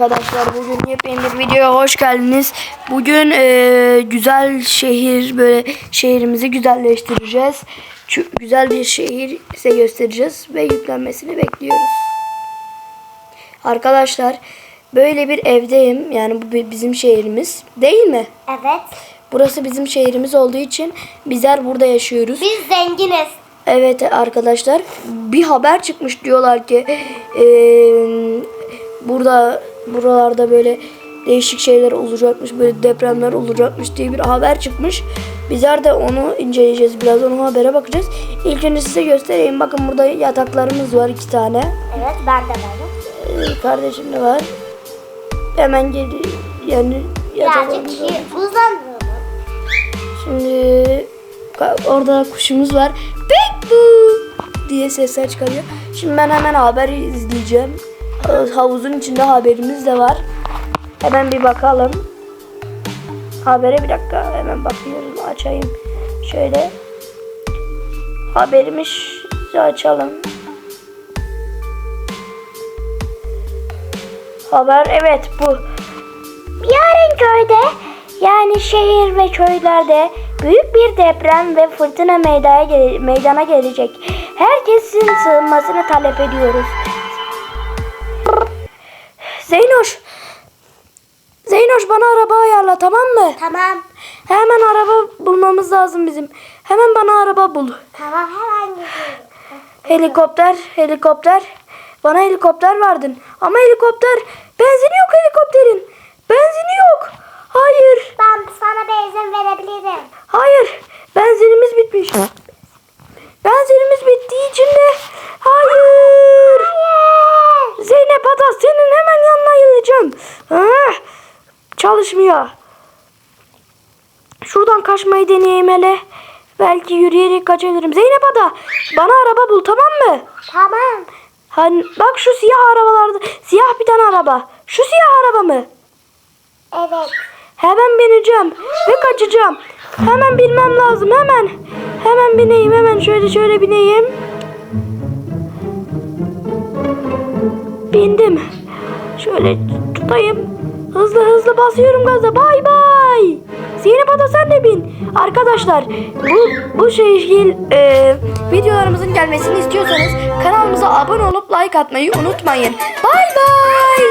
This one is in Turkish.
Arkadaşlar bugün yepyeni bir videoya hoş geldiniz. Bugün eee, güzel şehir böyle şehrimizi güzelleştireceğiz. Çü- güzel bir şehir size göstereceğiz ve yüklenmesini bekliyoruz. Arkadaşlar böyle bir evdeyim. Yani bu bi- bizim şehrimiz değil mi? Evet. Burası bizim şehrimiz olduğu için bizler burada yaşıyoruz. Biz zenginiz. Evet arkadaşlar bir haber çıkmış diyorlar ki eee, burada buralarda böyle değişik şeyler olacakmış böyle depremler olacakmış diye bir haber çıkmış. Bizler de onu inceleyeceğiz biraz onu habere bakacağız. İlk önce size göstereyim bakın burada yataklarımız var iki tane. Evet ben de varım. Ee, kardeşim de var. Hemen geri yani yataklarımız var. şey mu? Şimdi orada kuşumuz var. Pek bu diye sesler çıkarıyor. Şimdi ben hemen haber izleyeceğim. Ha- Havuzun içinde haberimiz de var. Hemen bir bakalım. Habere bir dakika hemen bakıyorum açayım. Şöyle haberimizi açalım. Haber evet bu. Yarın köyde yani şehir ve köylerde büyük bir deprem ve fırtına meydana, meydana gelecek. Herkesin sığınmasını talep ediyoruz. Ayarla tamam mı? Tamam. Hemen araba bulmamız lazım bizim. Hemen bana araba bul. Tamam hemen gidiyorum. Helikopter, helikopter. Bana helikopter verdin. Ama helikopter, benzini yok helikopterin. Benzini yok. Hayır. Ben sana benzin verebilirim. Hayır. Benzinimiz bitmiş. Benzinimiz bittiği için de hayır. Hayır. Zeynep Ada senin hemen yanına geleceğim. Ah, çalışmıyor. Şuradan kaçmayı deneyeyim hele. Belki yürüyerek kaçabilirim. Zeynep Ada bana araba bul tamam mı? Tamam. Hani bak şu siyah arabalarda siyah bir tane araba. Şu siyah araba mı? Evet. Hemen bineceğim ve kaçacağım. Hemen bilmem lazım hemen. Hemen bineyim hemen şöyle şöyle bineyim. Bindim. Şöyle tutayım. Hızlı hızlı basıyorum gaza. Bay bay. Zeynep Ada sen de bin. Arkadaşlar bu bu şekil e, videolarımızın gelmesini istiyorsanız kanalımıza abone olup like atmayı unutmayın. Bay bay.